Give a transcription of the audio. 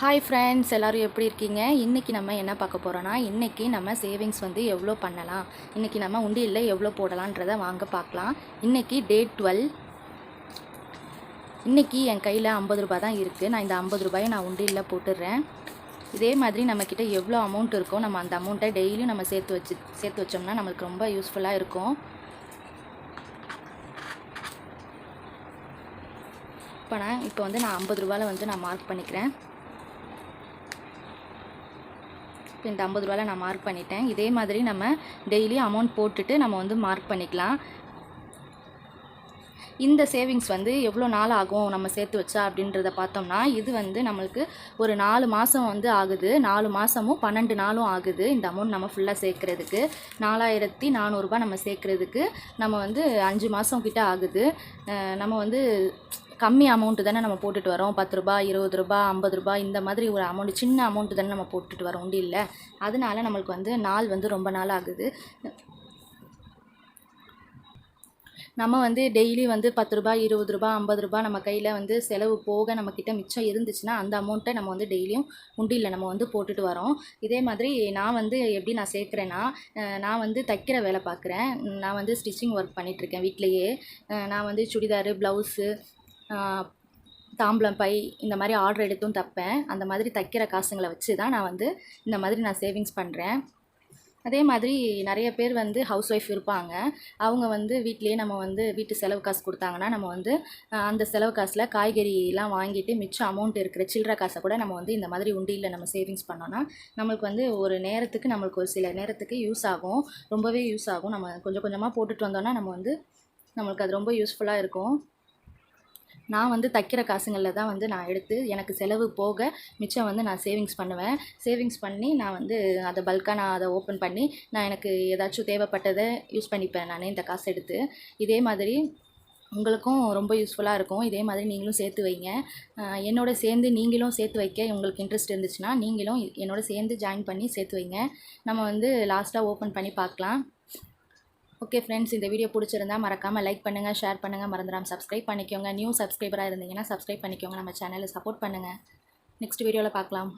Hi friends எல்லோரும் எப்படி இருக்கீங்க? இன்றைக்கி நம்ம என்ன பார்க்க போகிறோன்னா இன்றைக்கி நம்ம சேவிங்ஸ் வந்து எவ்வளோ பண்ணலாம்? இன்றைக்கி நம்ம உண்டியலில் எவ்வளோ போடலான்றதை வாங்க பார்க்கலாம். இன்றைக்கி டேட் டுவெல் இன்றைக்கி என் கையில் ஐம்பது ரூபாய் தான் இருக்குது நான் இந்த ஐம்பது ரூபாயை நான் உண்டியலில் போட்டுடுறேன் இதே மாதிரி நம்மக்கிட்ட எவ்வளோ அமௌண்ட் இருக்கோ நம்ம அந்த அமௌண்ட்டை டெய்லியும் நம்ம சேர்த்து வச்சு சேர்த்து வச்சோம்னா நம்மளுக்கு ரொம்ப யூஸ்ஃபுல்லாக இருக்கும். இப்போ நான் இப்போ வந்து நான் ஐம்பது ரூபாயில் வந்து நான் மார்க் பண்ணிக்கிறேன் இப்போ இந்த ஐம்பது ரூபாயில் நான் மார்க் பண்ணிட்டேன். இதே மாதிரி நம்ம டெய்லி அமௌண்ட் போட்டுட்டு நம்ம வந்து மார்க் பண்ணிக்கலாம். இந்த சேவிங்ஸ் வந்து எவ்வளோ நாள் ஆகும் நம்ம சேர்த்து வச்சா அப்படின்றத பார்த்தோம்னா இது வந்து நம்மளுக்கு ஒரு நாலு மாதம் வந்து ஆகுது. நாலு மாதமும் பன்னெண்டு நாளும் ஆகுது. இந்த அமௌண்ட் நம்ம ஃபுல்லாக சேர்க்குறதுக்கு. நாலாயிரத்தி நானூறுரூபா நம்ம சேர்க்குறதுக்கு நம்ம வந்து அஞ்சு மாதம் கிட்ட ஆகுது. நம்ம வந்து கம்மி அமௌண்ட்டு தானே நம்ம போட்டுட்டு வரோம். பத்து ரூபா இருபது ரூபா ஐம்பது ரூபா இந்த மாதிரி ஒரு அமௌண்ட் சின்ன அமௌண்ட்டு தானே நம்ம போட்டுட்டு வரோம் உண்டு இல்லை. அதனால நம்மளுக்கு வந்து நாள் வந்து ரொம்ப நாள் ஆகுது. நம்ம வந்து டெய்லி வந்து பத்து ரூபா இருபது ரூபா ஐம்பது ரூபா நம்ம கையில் வந்து செலவு போக நம்மக்கிட்ட மிச்சம் இருந்துச்சுன்னா அந்த அமௌண்ட்டை நம்ம வந்து டெய்லியும் உண்டியில் நம்ம வந்து போட்டுட்டு வரோம். இதே மாதிரி நான் வந்து எப்படி நான் சேர்க்குறேன்னா நான் வந்து தைக்கிற வேலை பார்க்குறேன் நான் வந்து ஸ்டிச்சிங் ஒர்க் பண்ணிகிட்ருக்கேன் வீட்லேயே. நான் வந்து சுடிதாரு ப்ளவுஸு தாம்பலம் பை இந்த மாதிரி ஆர்டர் எடுத்தும் தைப்பேன். அந்த மாதிரி தைக்கிற காசுங்களை வச்சு தான் நான் வந்து இந்த மாதிரி நான் சேவிங்ஸ் பண்ணுறேன் அதே மாதிரி நிறைய பேர் வந்து ஹவுஸ் ஒய்ஃப் இருப்பாங்க. அவங்க வந்து வீட்லேயே நம்ம வந்து வீட்டு செலவு காசு கொடுத்தாங்கன்னா நம்ம வந்து அந்த செலவு காசில் காய்கறிலாம் வாங்கிட்டு மிச்சம் அமௌண்ட் இருக்கிற சில்லற காசை கூட நம்ம வந்து இந்த மாதிரி உண்டியில் நம்ம சேவிங்ஸ் பண்ணோன்னா நம்மளுக்கு வந்து ஒரு நேரத்துக்கு நம்மளுக்கு ஒரு சில நேரத்துக்கு யூஸ் ஆகும். ரொம்பவே யூஸ் ஆகும். நம்ம கொஞ்சம் கொஞ்சமாக போட்டுட்டு வந்தோன்னா நம்ம வந்து நம்மளுக்கு அது ரொம்ப யூஸ்ஃபுல்லாக இருக்கும். நான் வந்து தைக்கிற காசுங்களில் தான் வந்து நான் எடுத்து எனக்கு செலவு போக மிச்சம் வந்து நான் சேவிங்ஸ் பண்ணுவேன். சேவிங்ஸ் பண்ணி நான் வந்து அதை பல்காக நான் அதை ஓப்பன் பண்ணி நான் எனக்கு ஏதாச்சும் தேவைப்பட்டதை யூஸ் பண்ணிப்பேன் நான் இந்த காசு எடுத்து. இதே மாதிரி உங்களுக்கும் ரொம்ப யூஸ்ஃபுல்லாக இருக்கும். இதே மாதிரி நீங்களும் சேர்த்து வைங்க. என்னோட சேர்ந்து நீங்களும் சேர்த்து வைக்க உங்களுக்கு இன்ட்ரெஸ்ட் இருந்துச்சுன்னா நீங்களும் என்னோட சேர்ந்து ஜாயின் பண்ணி சேர்த்து வைங்க. நம்ம வந்து லாஸ்ட்டாக ஓப்பன் பண்ணி பார்க்கலாம். ஓகே ஃப்ரெண்ட்ஸ் இந்த வீடியோ பிடிச்சிருந்தா மறக்காமல் லைக் பண்ணுங்கள் ஷேர் பண்ணுங்கள் மறந்துடாமல் சப்ஸ்கிரைப் பண்ணிக்கோங்க. நியூ சப்ஸ்கிரைபராக இருந்தீங்கன்னா சப்ஸ்கிரைப் பண்ணிக்கோங்க. நம்ம சேனலை சப்போர்ட் பண்ணுங்கள் நெக்ஸ்ட் வீடியோவில் பார்க்கலாம்.